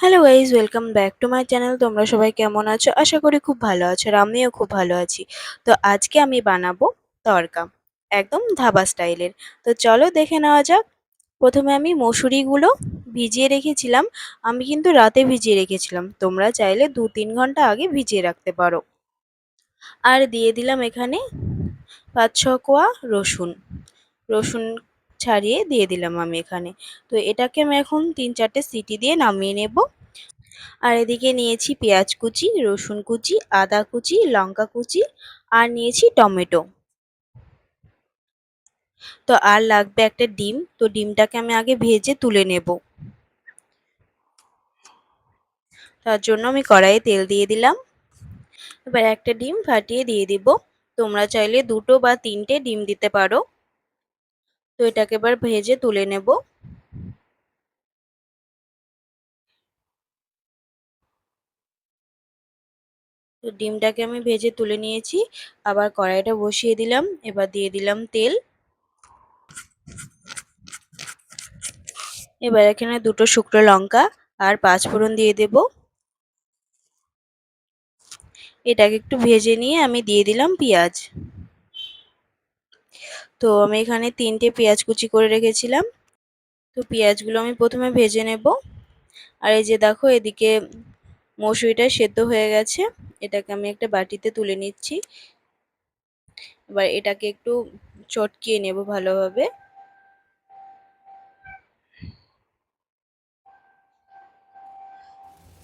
Hello guys welcome back to my channel তোমরা সবাই কেমন আছো? আশা করি খুব ভালো আছো আর আমিও খুব ভালো আছি। তো আজকে আমি বানাবো তড়কা একদম ধাবা স্টাইলের তো চলো দেখে নেওয়া যাক। প্রথমে আমি মসুরিগুলো ভিজিয়ে রেখেছিলাম। আমি কিন্তু রাতে ভিজিয়ে রেখেছিলাম। তোমরা চাইলে দু তিন ঘণ্টা আগে ভিজিয়ে রাখতে পারো। আর দিয়ে দিলাম এখানে পাঁচ ছ কোয়া রসুন। রসুন ছাড়িয়ে দিয়ে দিলাম আমি এখানে। তো এটাকে আমি এখন তিন চারটে সিটি দিয়ে নামিয়ে নেব। আর এদিকে নিয়েছি পেঁয়াজ কুচি, রসুন কুচি, আদা কুচি, লঙ্কা কুচি আর নিয়েছি টমেটো। তো আর লাগবে একটা ডিম, তো ডিমটাকে আমি আগে ভেজে তুলে নেব। তার জন্য আমি কড়াইয়ে তেল দিয়ে দিলাম। এবার একটা ডিম ফাটিয়ে দিয়ে দিব। তোমরা চাইলে দুটো বা তিনটে ডিম দিতে পারো। তো এটাকে এবার ভেজে তুলে নেব। তো ডিমটাকে আমি ভেজে তুলে নিয়েছি। আবার কড়াইটা বসিয়ে দিলাম, এবার দিয়ে দিলাম তেল। এবার এখানে দুটো শুকনো লঙ্কা আর পাঁচ ফোড়ন দিয়ে দেব। এটাকে একটু ভেজে নিয়ে আমি দিয়ে দিলাম পেঁয়াজ। তো আমি এখানে তিনটে পেঁয়াজ কুচি করে রেখেছিলাম। তো পেঁয়াজগুলো আমি প্রথমে ভেজে নেব। আর এই যে দেখো, এদিকে মসুরিটা সেদ্ধ হয়ে গেছে। এটাকে আমি একটা বাটিতে তুলে নিচ্ছি। এবার এটাকে একটু চটকিয়ে নেব ভালোভাবে।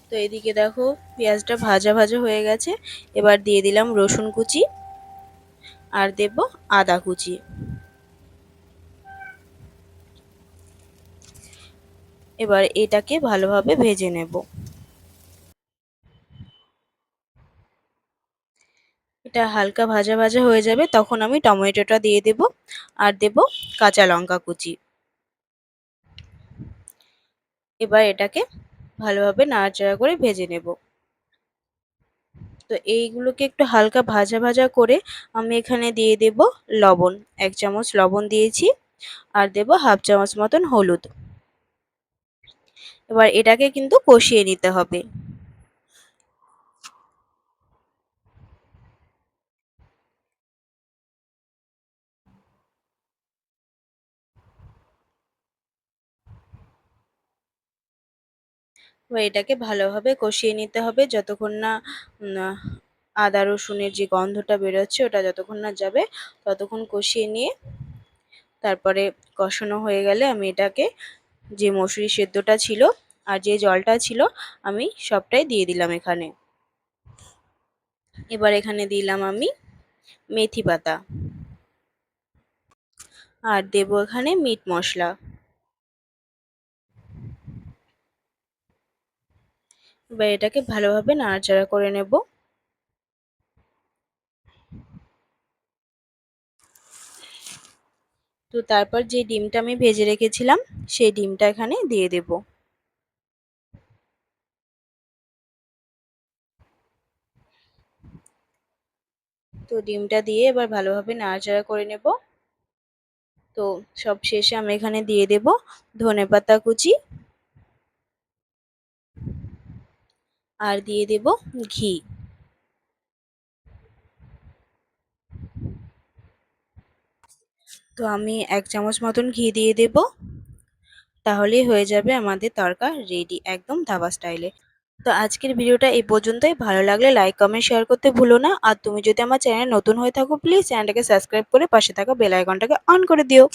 তো এদিকে দেখো, পেঁয়াজটা ভাজা ভাজা হয়ে গেছে। এবার দিয়ে দিলাম রসুন কুচি। আর দেব আদা কুচি। এবার এটাকে ভালোভাবে ভেজে নেব। এটা হালকা ভাজা ভাজা হয়ে যাবে, তখন আমি টমেটোটা দিয়ে দেব আর দেব কাঁচা লঙ্কা কুচি। এবার এটাকে ভালোভাবে নাড়াচাড়া করে ভেজে নেব। তো এইগুলোকে একটু হালকা ভাজা ভাজা করে আমি এখানে দিয়ে দেব লবণ। এক চামচ লবণ দিয়েছি আর দেব হাফ চামচ মতন হলুদ। এবার এটাকে কিন্তু কষিয়ে নিতে হবে। এবার এটাকে ভালোভাবে কষিয়ে নিতে হবে যতক্ষণ না আদা রসুনের যে গন্ধটা বেরোচ্ছে ওটা যতক্ষণ না যাবে ততক্ষণ কষিয়ে নিয়ে তারপরে কষানো হয়ে গেলে আমি এটাকে যে মসুরি সেদ্ধটা ছিল আর যে জলটা ছিল, আমি সবটাই দিয়ে দিলাম এখানে। এবার এখানে দিলাম আমি মেথি পাতা। আর দেবো এখানে মিট মশলা। এবার এটাকে ভালোভাবে নাড়াচাড়া করে নেব। তো তারপর যে ডিমটা আমি ভেজে রেখেছিলাম, সেই ডিমটা এখানে দিয়ে দেব। তো ডিমটা দিয়ে এবার ভালোভাবে নাড়াচাড়া করে নেব। তো সব শেষে আমি এখানে দিয়ে দেব ধনে পাতা কুচি আর দিয়ে দেব ঘি। তো আমি এক চামচ মতন ঘি দিয়ে দেব। তাহলেই হয়ে যাবে আমাদের তরকা রেডি একদম ধাবা স্টাইলে তো আজকের ভিডিওটা এই পর্যন্তই। ভালো লাগলে লাইক কমেন্ট শেয়ার করতে ভুলো না। আর তুমি যদি আমার চ্যানেল নতুন হয়ে থাকো প্লিজ চ্যানেলটাকে সাবস্ক্রাইব করে পাশে থাকা বেল আইকনটাকে অন করে দিও।